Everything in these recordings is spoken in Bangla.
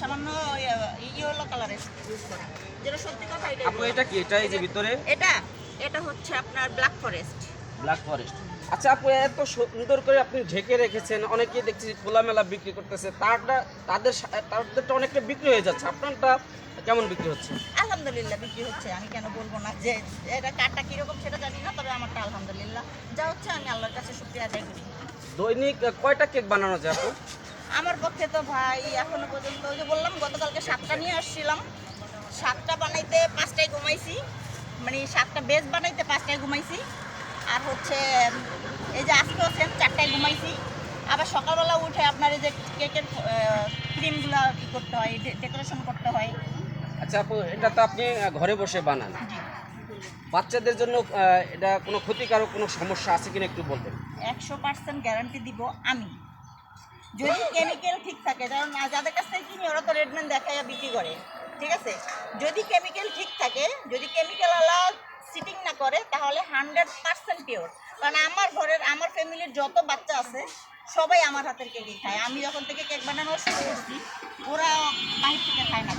সামান্য ইয়েলো ইউজ করে। যেটা সত্যি কথা এটা আপু এটা কি? এটা এই যে ভিতরে? এটা এটা হচ্ছে আপনার ব্ল্যাক ফরেস্ট ব্ল্যাক ফরেস্ট আচ্ছা আপু এত সুন্দর করে আপনি ঢেকে রেখেছেন। অনেকেই দেখছি খোলামেলা বিক্রি করতেছে। তারটা তাদের তাদেরটা অনেকটা বিক্রি হয়ে যাচ্ছে। আপনারটা কেমন বিক্রি হচ্ছে? আলহামদুলিল্লাহ বিক্রি হচ্ছে। আমি কেন বলব না যে এটা কাঠটা কীরকম সেটা জানি না তবে আমারটা আলহামদুলিল্লাহ। যা হচ্ছে আমি আল্লাহর কাছে শুক্রিয়া আদায় করি। দৈনিক কয়টা কেক বানানো যায় আপু? আমার পক্ষে তো ভাই এখনও পর্যন্ত ওই যে বললাম গতকালকে সাতটা নিয়ে আসছিলাম। সাতটা বানাইতে পাঁচটায় ঘুমাইছি। মানে সাতটা বেজ বানাইতে পাঁচটায় ঘুমাইছি। আর হচ্ছে এই যে আজকেও সেম চারটায় ঘুমাইছি। আবার সকালবেলা উঠে আপনার এই যে কেকের ক্রিমগুলো ই করতে হয় ডেকোরেশন করতে হয়। আচ্ছা আপু এটা তো আপনি ঘরে বসে বানান। বাচ্চাদের জন্য এটা কোনো ক্ষতিকারক কোনো সমস্যা আছে কিনা একটু বলবেন? একশো পার্সেন্ট গ্যারান্টি দিব আমি। যদি কেমিক্যাল ঠিক থাকে কারণ যাদের কাছ থেকে কিনি, ওরা তো রেডমেন্ট দেখাইয়া বিক্রি করে, ঠিক আছে? যদি কেমিক্যাল ঠিক থাকে, যদি কেমিক্যাল আলাদা সিটিং না করে, তাহলে হান্ড্রেড পার্সেন্ট পিওর কারণ আমার ঘরের, আমার ফ্যামিলির যত বাচ্চা আছে, সবাই আমার হাতের কেকই খায়। আমি যখন থেকে কেক বানানো শুরু করছি, ওরা বাহির থেকে খায় না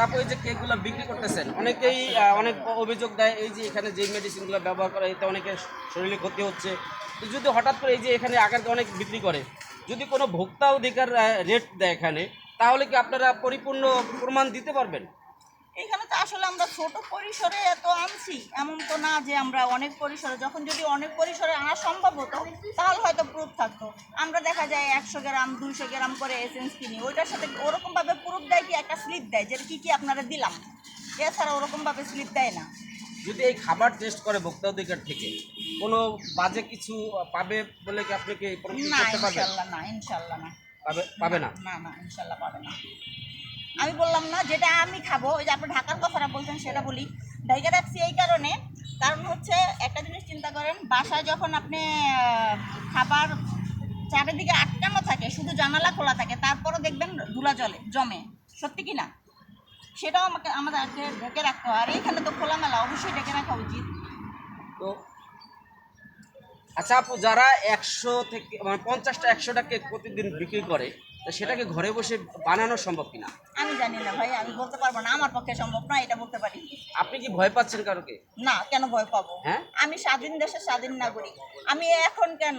কেক ওই যে কেকগুলো বিক্রি করতেছেন, অনেকেই অনেক অভিযোগ দেয়, এই যে এখানে যে মেডিসিনগুলো ব্যবহার করা, এতে অনেকের শরীরে ক্ষতি হচ্ছে। তো যদি হঠাৎ করে এই যে এখানে আগার অনেক বিক্রি করে, যদি কোনো ভোক্তা অধিকার রেট দেয় এখানে, তাহলে কি আপনারা পরিপূর্ণ প্রমাণ দিতে পারবেন? এখানে তো আসলে আমরা ছোট পরিসরে এত আনছি। এমন তো না যে আমরা অনেক পরিসরে। যখন যদি অনেক পরিসরে আনা সম্ভব হতো তাহলে হয়তো প্রুফ থাকতো। আমরা দেখা যায় একশো গ্রাম দুইশো গ্রাম করে এসেন্স কিনি। ওইটার সাথে ওরকমভাবে প্রুফ দেয় কি? একটা স্লিপ দেয় যে কী কী আপনারা দিলাম। এছাড়া ওরকমভাবে স্লিপ দেয় না। যদি এই খাবার টেস্ট করে ভোক্তা অধিকার থেকে কোনো বাজে কিছু পাবে বলে কি আপনি কি না ইনশাল্লাহ না ইনশাল্লাহ না। পাবে পাবে না? না না ইনশাল্লাহ পাবে না। আমি বললাম, না, যেটা আমি খাব, ওই যে আপনি ঢাকার কথাটা বলছেন, সেটা বলি। ঢাকা রাখছি এই কারণে। কারণ হচ্ছে, একটা জিনিস চিন্তা করেন, বাসায় যখন আপনি খাবার চারিদিকে আটকানো থাকে, শুধু জানালা খোলা থাকে, তারপরও দেখবেন ধুলা জলে জমে। সত্যি কি না? সেটাও আমাকে, আমাদেরকে ঢেকে রাখতে হয়। আর এইখানে তো খোলামেলা, অবশ্যই ঢেকে রাখা উচিত। তো আচ্ছা আপু, যারা একশো থেকে মানে পঞ্চাশটা একশোটা কেক প্রতিদিন বিক্রি করে সেটাকে ঘরে বসে বানানো সম্ভব কিনা? আমি জানি না ভাই আমি বলতে পারব না আমার পক্ষে সম্ভব না এটা বলতে পারি। আপনি কি ভয় পাচ্ছেন কারোকে? না কেন ভয় পাবো? হ্যাঁ? আমি স্বাধীন দেশের স্বাধীন নাগরিক। আমি এখন কেন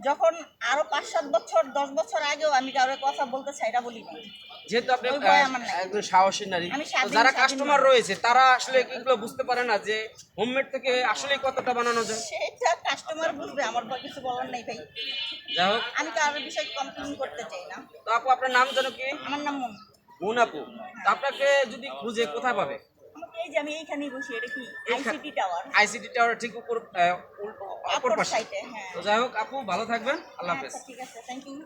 যখন আরও পাঁচ সাত বছর দশ বছর আগেও আমি কারোর কথা বলতে চাই এটা বলি যেহেতু আপনি। একজন সাহসী নারী যারা কাস্টমার রয়েছে তারা আসলে এগুলো বুঝতে পারে না যে হোমমেড থেকে আসলে কতটা বানানো যায়? সেটা কাস্টমার বুঝবে আমার বা কিছু বলার নাই ভাই। যাই হোক। আমি কারোর বিষয়ে কমপ্লেন করতে চাই না। তো আপু আপনার নাম যেন কি? আমার নাম মন। মুন আপু। আপনাকে যদি খুঁজে কোথায় পাবে? এই যে আমি এইখানেই বসি এটা কি? আইসিটি টাওয়ার আইসিটি টাওয়ার ঠিক উপর অপর পাশে। হ্যাঁ। তো যাই হোক আপু ভালো থাকবেন। আল্লাহ হাফেজ। আচ্ছা ঠিক আছে। Thank you